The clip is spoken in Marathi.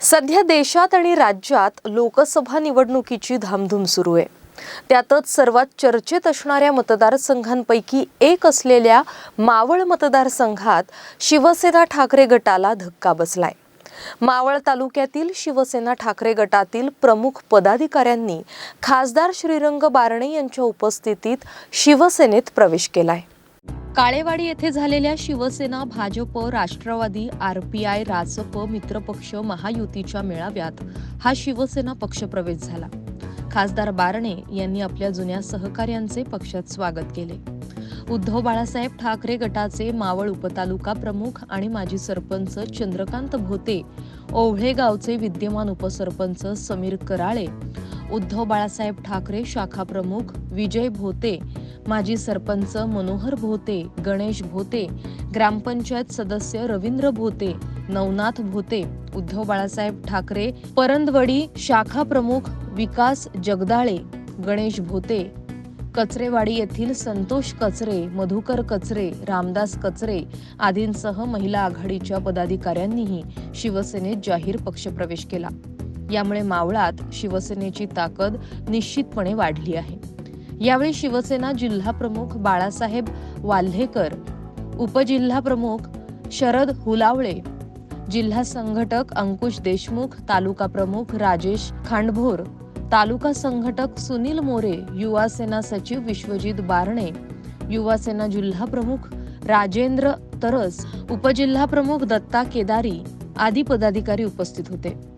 सध्या देशात आणि राज्यात लोकसभा निवडणुकीची धामधूम सुरू आहे. त्यातच सर्वात चर्चेत असणाऱ्या मतदारसंघांपैकी एक असलेल्या मावळ मतदारसंघात शिवसेना ठाकरे गटाला धक्का बसलाय. मावळ तालुक्यातील शिवसेना ठाकरे गटातील प्रमुख पदाधिकाऱ्यांनी खासदार श्रीरंग बारणे यांच्या उपस्थितीत शिवसेनेत प्रवेश केलाय. काळेवाडी येथे झालेल्या शिवसेना भाजप राष्ट्रवादी आरपीआय रासप मित्रपक्ष महायुतीच्या मेळाव्यात हा शिवसेना पक्षप्रवेश झाला. खासदार बारणे यांनी आपल्या जुन्या सहकार्यांचे पक्षात स्वागत केले. उद्धव बाळासाहेब ठाकरे गटाचे मावळ उपतालुका प्रमुख आणि माजी सरपंच चंद्रकांत भोते ओवळे गावचे विद्यमान उपसरपंच समीर कराळे उद्धव बाळासाहेब ठाकरे शाखा प्रमुख विजय भोते माजी सरपंच मनोहर भोते गणेश भोते ग्रामपंचायत सदस्य रवींद्र भोते नवनाथ भोते उद्धव बाळासाहेब ठाकरे परंदवडी शाखा प्रमुख विकास जगदाळे गणेश भोते कचरेवाडी येथील संतोष कचरे मधुकर कचरे रामदास कचरे आदींसह महिला आघाडीच्या पदाधिकाऱ्यांनीही शिवसेनेत जाहीर पक्षप्रवेश केला. यामुळे मावळात शिवसेनेची ताकद निश्चितपणे वाढली आहे. यावेळी शिवसेना जिल्हा प्रमुख बाळासाहेब वाल्हेकर उपजिल्हाप्रमुख शरद हुलावळे जिल्हा संघटक अंकुश देशमुख तालुका प्रमुख राजेश खांडभोर तालुका संघटक सुनील मोरे युवा सेना सचिव विश्वजित बारणे युवा सेना जिल्हा प्रमुख राजेंद्र तरस उपजिल्हा प्रमुख दत्ता केदारी आदी पदाधिकारी उपस्थित होते.